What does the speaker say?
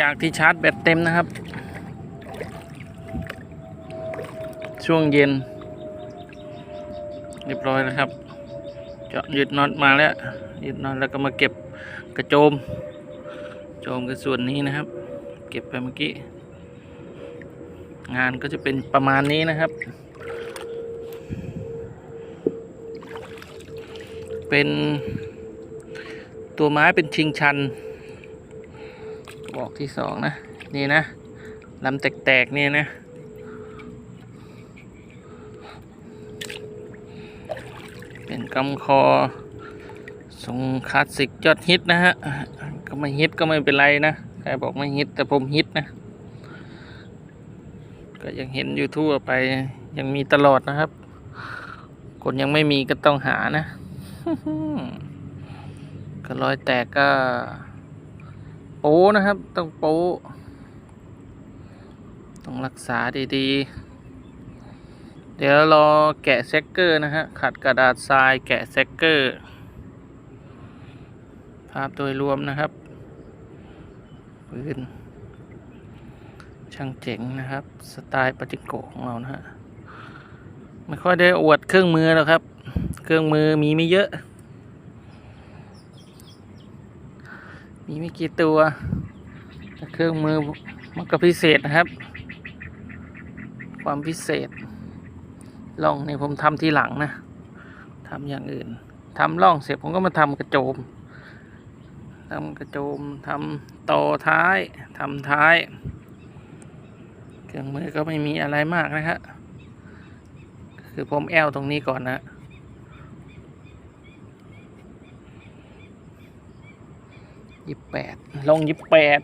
จากที่ชาร์จแบตเต็มนะครับ ช่วงเย็น เรียบร้อยแล้วครับเจาะยึดน็อตมาแล้วยึดน็อตแล้วก็มาเก็บกระโจม โจมกับส่วนนี้นะครับ เก็บไปเมื่อกี้ งานก็จะเป็นประมาณนี้นะครับ เป็นตัวไม้เป็นชิงชัน บอกที่สองนะ นี่นะลำแตกๆนี่นะเป็นกำคอทรงคลาสสิกยอดฮิตนะฮะ ก็ไม่ฮิตก็ไม่เป็นไรนะ ใครบอกไม่ฮิตแต่ผมฮิตนะ ก็ยังเห็นอยู่ทั่วไปยังมีตลอดนะครับ คนยังไม่มีก็ต้องหานะ ก็รอยแตกก็ ป้นะครับ ต้องโป้ต้องรักษาดีๆ เดี๋ยวรอแกะเซกเกอร์นะฮะ ขัดกระดาษทรายแกะเซกเกอร์ ภาพโดยรวมนะครับปืนช่างเจ๋งนะครับ สไตล์ปาจิโกของเรานะฮะ ไม่ค่อยได้อวดเครื่องมือหรอกครับ เครื่องมือมีไม่เยอะ มีไม่กี่ตัวเครื่องมือมันก็พิเศษนะครับ ความพิเศษล่องนี่ผมทำทีหลังนะทำอย่างอื่นทำล่องเสร็จผมก็มาทำกระโจมทำกระโจมทำต่อท้ายทำท้าย เครื่องมือก็ไม่มีอะไรมากนะครับคือผมแอลตรงนี้ก่อนนะ ยี่แปดลงยี่แปด